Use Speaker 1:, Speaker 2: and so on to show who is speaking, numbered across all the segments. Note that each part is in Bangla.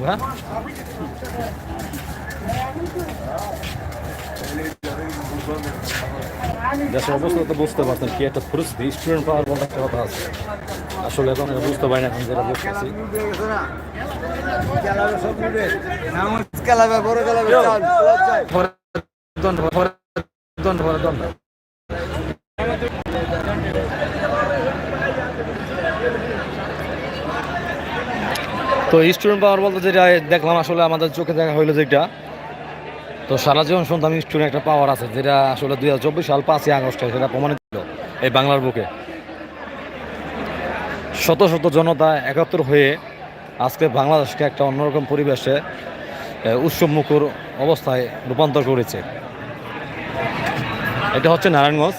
Speaker 1: হ্যাঁ দেশের অবস্থা তো বুঝতে পারছেন কি একটা পরিস্থিতি স্টুডেন্ট পাওয়ার বলতে একটা কথা আছে আসলে এখন এটা বুঝতে পারি না এখন যেটা বুঝতেছি দণ্ড দণ্ড দণ্ড তো স্টুডেন্ট পাওয়ার বলতে যেটা দেখলাম আসলে আমাদের চোখে দেখা হইল যেটা, তো সারা জীবন শুনতাম স্টুডেন্ট একটা পাওয়ার আছে যেটা আসলে দুই হাজার চব্বিশ সাল পাঁচই আগস্টে সেটা প্রমাণিত হলো এই বাংলার বুকে। শত শত জনতা একাত্তর হয়ে আজকে বাংলাদেশকে একটা অন্যরকম পরিবেশে উৎসবমুখর অবস্থায় রূপান্তর করেছে। এটা হচ্ছে নারায়ণগঞ্জ।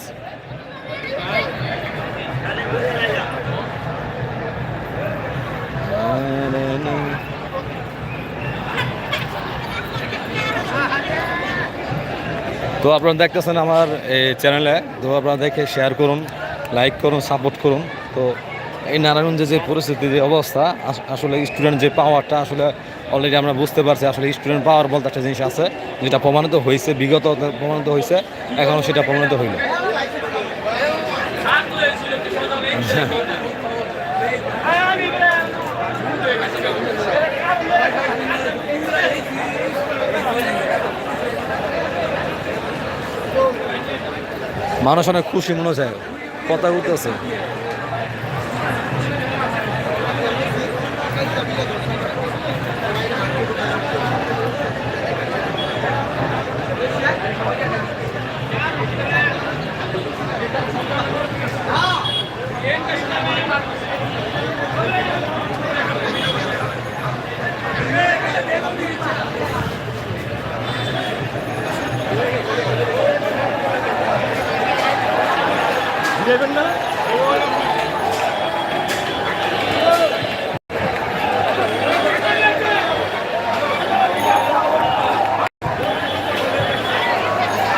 Speaker 1: তো আপনারা দেখতেছেন আমার এই চ্যানেলে তো আপনারা দেখে শেয়ার করুন লাইক করুন সাপোর্ট করুন। তো এই নারায়ণগঞ্জে যে পরিস্থিতি, যে অবস্থা আসলে স্টুডেন্ট যে পাওয়ারটা আসলে অলরেডি আমরা বুঝতে পারছি, আসলে স্টুডেন্ট পাওয়ার বলতে একটা জিনিস আছে, যেটা প্রমাণিত হয়েছে, বিগত প্রমাণিত হয়েছে এখনও সেটা প্রমাণিত হইল। মানুষ অনেক খুশি মনে হয়। কথা উঠতেছে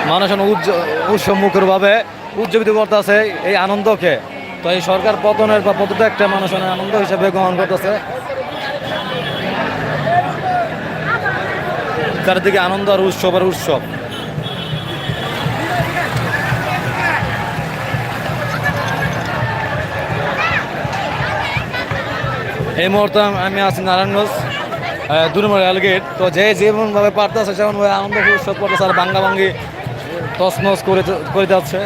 Speaker 1: মানুষ অনেক উজ্জ- উৎসবমুখর ভাবে উজ্জীবিত করতেছে এই আনন্দকে। তো এই সরকার পতনের বা পদত্যাগটা মানুষ অনেক আনন্দ হিসেবে গ্রহণ করতেছে। চারিদিকে আনন্দ আর উৎসব আর উৎসব। এই মুহূর্তে আমি আছি নারায়ণগঞ্জ দুই নম্বর রেলগেট তো যে যেমনভাবে পারতেছে সেমনভাবে আনন্দ উৎসব করতেছে আর ভাঙ্গি তছনছ করে করে যাচ্ছে।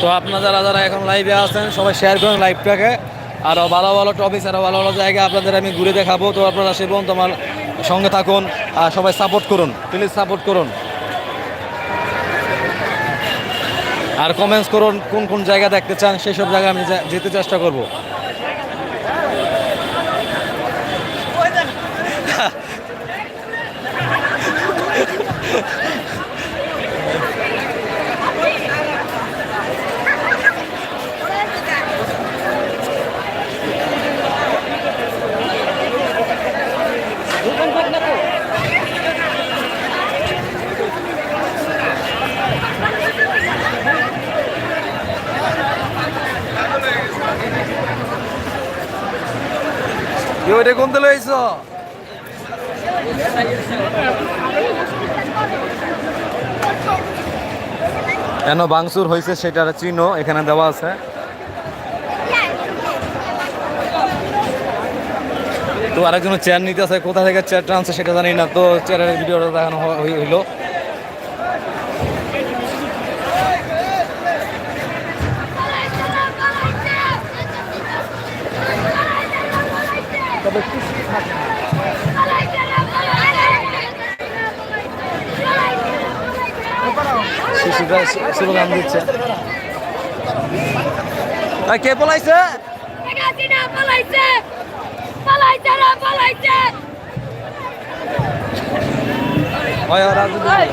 Speaker 1: তো আপনারা যারা যারা এখন লাইভে আছেন, সবাই শেয়ার করেন লাইভটাকে আরও ভালো ভালো টপিক আরও ভালো ভালো জায়গা আপনাদের আমি ঘুরে দেখাবো। তো আপনারা সে আমার সঙ্গে থাকুন, আর সবাই সাপোর্ট করুন প্লিজ সাপোর্ট করুন। আর কমেন্টস করুন, কোন কোন জায়গা দেখতে চান, সেই সব জায়গায় আমি যেতে চেষ্টা করব। কেউ এটা কোন কেন বাংসুর হয়েছে সেটার চিহ্ন এখানে দেওয়া আছে। তো আরেকজন চেয়ার নিতে আছে, কোথা থেকে চেয়ারটা আনছে সেটা জানি না, তো চেয়ারের ভিডিওটা দেখানো হ- হই- হইল শিশুরা স্লোগান দিচ্ছে। কে
Speaker 2: পালাইছে? পালাইছে রে পালাইছে
Speaker 1: হয়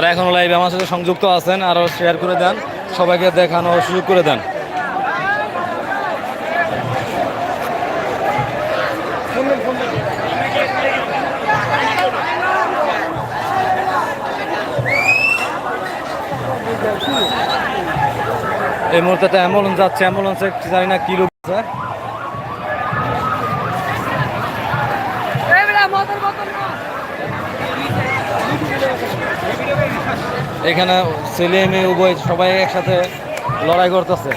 Speaker 1: যারা এখনও লাইভে আমার সাথে সংযুক্ত আছেন আরও শেয়ার করে দেন, সবাইকে দেখানোর সুযোগ করে দেন। এই মুহূর্তে অ্যাম্বুলেন্স যাচ্ছে অ্যাম্বুলেন্সে জানি না কি রূপ আছে। এখানে ছেলে মেয়ে উভয় সবাই একসাথে লড়াই করতেছে।